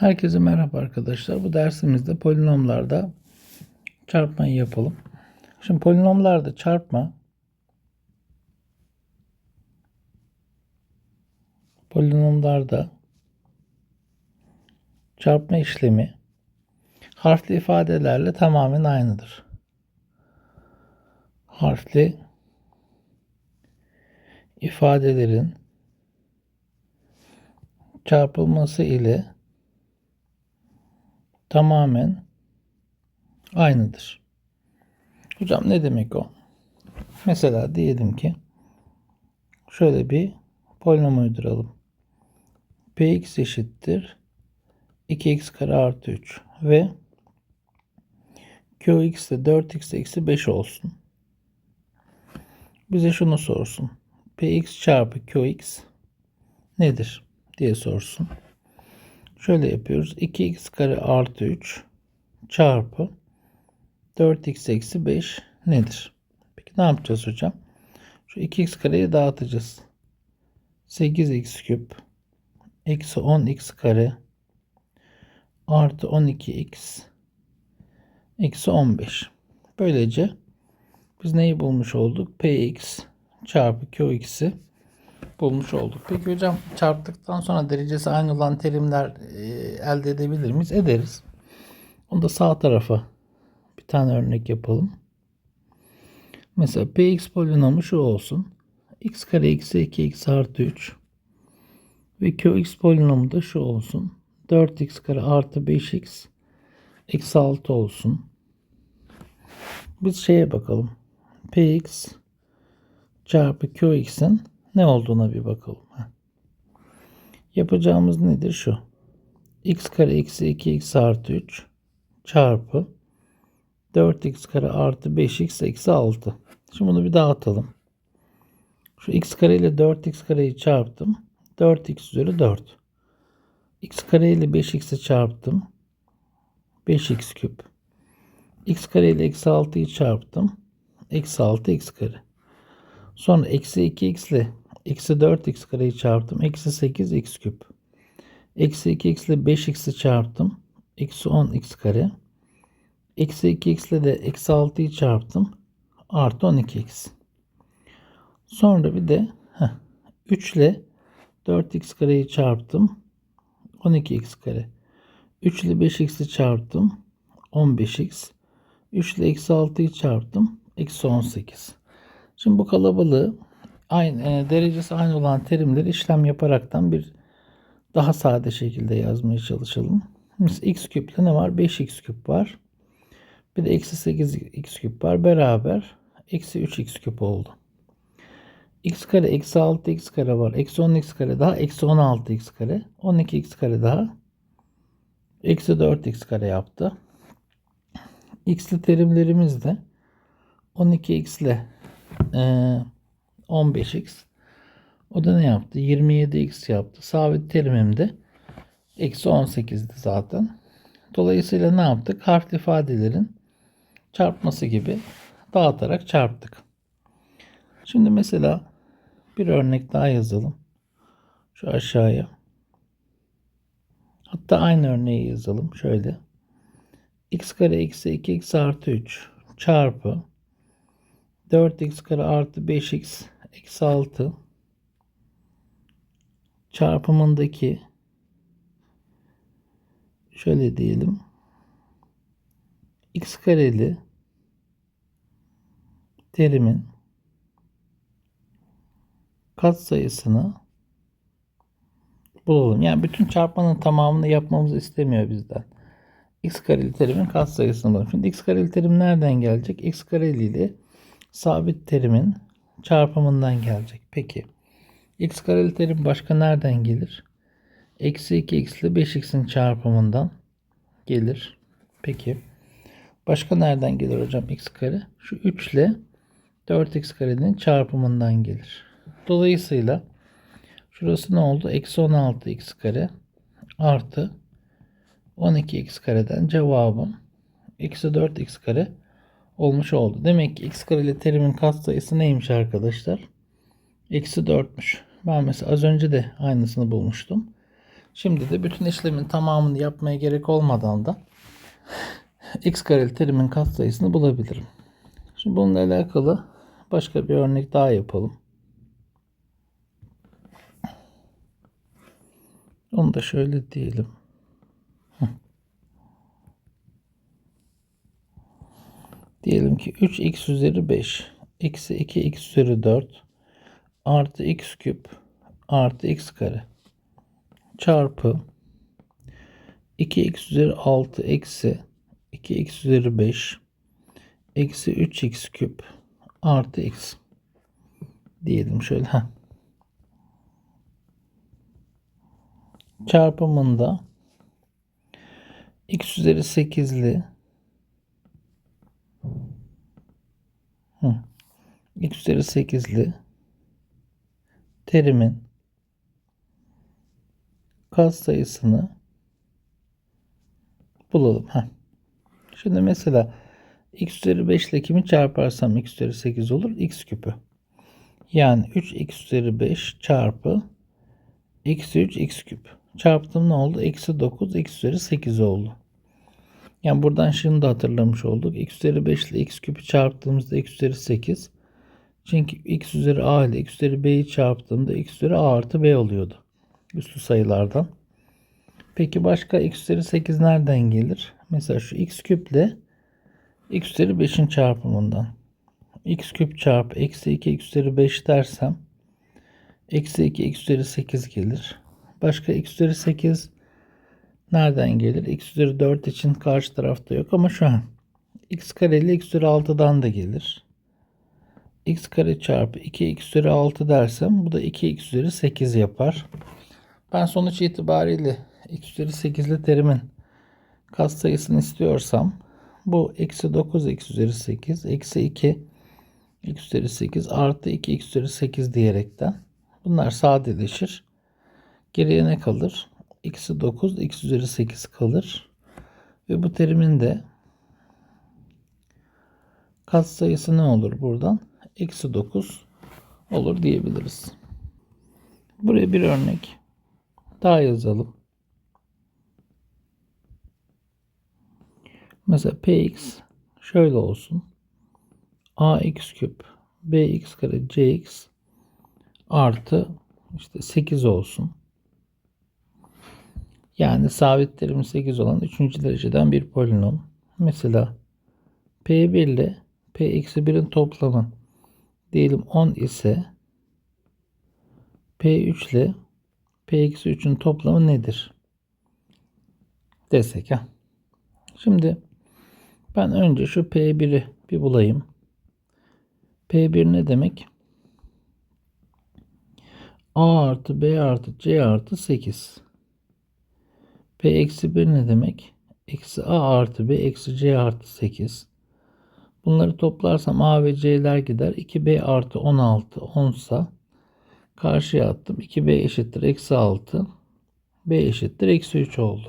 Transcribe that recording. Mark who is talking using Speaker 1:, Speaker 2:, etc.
Speaker 1: Herkese merhaba arkadaşlar. Bu dersimizde polinomlarda çarpmayı yapalım. Şimdi polinomlarda çarpma polinomlarda çarpma işlemi harfli ifadelerle tamamen aynıdır. Harfli ifadelerin çarpılması ile tamamen aynıdır. Hocam ne demek o? Mesela diyelim ki şöyle bir polinom uyduralım. px eşittir 2x kare artı 3 ve qx de 4x eksi 5 olsun. Bize şunu sorsun. px çarpı qx nedir diye sorsun. Şöyle yapıyoruz. 2x kare artı 3 çarpı 4x eksi 5 nedir? Peki ne yapacağız hocam? Şu 2x kareyi dağıtacağız. 8x küp eksi 10x kare artı 12x eksi 15. Böylece biz neyi bulmuş olduk? px çarpı qx'i bulmuş olduk. Peki hocam çarptıktan sonra derecesi aynı olan terimler e, elde edebilir miyiz? Ederiz. Onu da sağ tarafa bir tane örnek yapalım. Mesela px polinomu şu olsun. x kare eksi 2x artı 3 ve qx polinomu da şu olsun. 4x kare artı 5x eksi 6 olsun. Biz şeye bakalım. px çarpı qx'in ne olduğuna bir bakalım. Yapacağımız nedir şu? x kare eksi 2x artı 3 çarpı 4x kare artı 5x eksi 6. Şimdi bunu bir dağıtalım. Şu x kare ile 4x kareyi çarptım. 4x üzeri 4. x kare ile 5x'i çarptım. 5x küp. x kare ile eksi 6'yı çarptım. Eksi 6 x kare. Sonra eksi 2x ile eksi 4x kareyi çarptım. Eksi 8 x küp. Eksi 2x ile 5x'i çarptım. Eksi 10 x kare. Eksi 2x ile de eksi 6'yı çarptım. Artı 12x. Sonra bir de heh, 3 ile 4x kareyi çarptım. 12x kare. 3 ile 5x'i çarptım. 15x. 3 ile eksi 6'yı çarptım. Eksi 18. Şimdi bu kalabalığı aynı, e, derecesi aynı olan terimleri işlem yaparaktan bir daha sade şekilde yazmaya çalışalım. Mesela x küple ne var? 5x küp var. Bir de eksi 8x küp var. Beraber eksi 3x küp oldu. x kare eksi 6x kare var. Eksi 10x kare daha eksi 16x kare. 12x kare daha eksi 4x kare yaptı. x'li terimlerimiz de 12x ile e, 15x. O da ne yaptı? 27x yaptı. Sabit terimim de eksi 18'di zaten. Dolayısıyla ne yaptık? Harfli ifadelerin çarpması gibi dağıtarak çarptık. Şimdi mesela bir örnek daha yazalım. Şu aşağıya. Hatta aynı örneği yazalım. Şöyle. x kare eksi 2x artı 3 çarpı 4x kare artı 5x eksi 6 çarpımındaki şöyle diyelim x kareli terimin katsayısını bulalım. Yani bütün çarpmanın tamamını yapmamızı istemiyor bizden. x kareli terimin katsayısını bulalım. Şimdi x kareli terim nereden gelecek? x kareli ile sabit terimin çarpımından gelecek. Peki x kareli terim başka nereden gelir? Eksi 2x ile 5x'in çarpımından gelir. Peki. Başka nereden gelir hocam x kare? Şu 3 ile 4x karenin çarpımından gelir. Dolayısıyla şurası ne oldu? Eksi 16x kare artı 12x kareden cevabım eksi 4x kare olmuş oldu. Demek ki x kareli terimin katsayısı neymiş arkadaşlar? Eksi 4'müş. Ben mesela az önce de aynısını bulmuştum. Şimdi de bütün işlemin tamamını yapmaya gerek olmadan da x kareli terimin katsayısını bulabilirim. Şimdi bununla alakalı başka bir örnek daha yapalım. Onu da şöyle diyelim. Diyelim ki 3x üzeri 5 eksi 2x üzeri 4 artı x küp artı x kare çarpı 2x üzeri 6 eksi 2x üzeri 5 eksi 3x küp artı x diyelim şöyle. Heh. Çarpımında x üzeri 8'li X üzeri 8'li terimin kat sayısını bulalım. Heh. Şimdi mesela x üzeri 5 ile kimi çarparsam x üzeri 8 olur? x küpü. Yani 3x üzeri 5 çarpı eksi 3 x küp. Çarptım ne oldu? Eksi 9 x üzeri 8 oldu. Yani buradan şimdi de hatırlamış olduk. x üzeri 5 ile x küpü çarptığımızda x üzeri 8. Çünkü x üzeri a ile x üzeri b'yi çarptığımda x üzeri a artı b oluyordu. Üstü sayılardan. Peki başka x üzeri 8 nereden gelir? Mesela şu x küple x üzeri 5'in çarpımından. x küp çarpı eksi 2 x üzeri 5 dersem eksi 2 x üzeri 8 gelir. Başka x üzeri 8 nereden gelir? x üzeri 4 için karşı tarafta yok ama şu an x kareli x üzeri 6'dan da gelir. x kare çarpı 2 x üzeri 6 dersem bu da 2 x üzeri 8 yapar. Ben sonuç itibariyle x üzeri 8'li terimin katsayısını istiyorsam bu eksi 9 x üzeri 8 eksi 2 x üzeri 8 artı 2 x üzeri 8 diyerekten bunlar sadeleşir. Geriye ne kalır? Eksi 9 x üzeri 8 kalır. Ve bu terimin de katsayısı ne olur buradan? Eksi 9 olur diyebiliriz. Buraya bir örnek daha yazalım. Mesela px şöyle olsun. ax küp bx kare cx artı işte 8 olsun. Yani sabit terimi 8 olan 3. dereceden bir polinom. Mesela P1 ile P-1'in toplamı diyelim 10 ise P3 ile P-3'ün toplamı nedir? Desek ha. Şimdi ben önce şu P1'i bir bulayım. P1 ne demek? A artı B artı C artı 8. P eksi 1 ne demek? Eksi A artı B eksi C artı 8. Bunları toplarsam A ve C'ler gider. 2B artı 16 10 sa karşıya attım. 2B eşittir eksi 6. B eşittir eksi 3 oldu.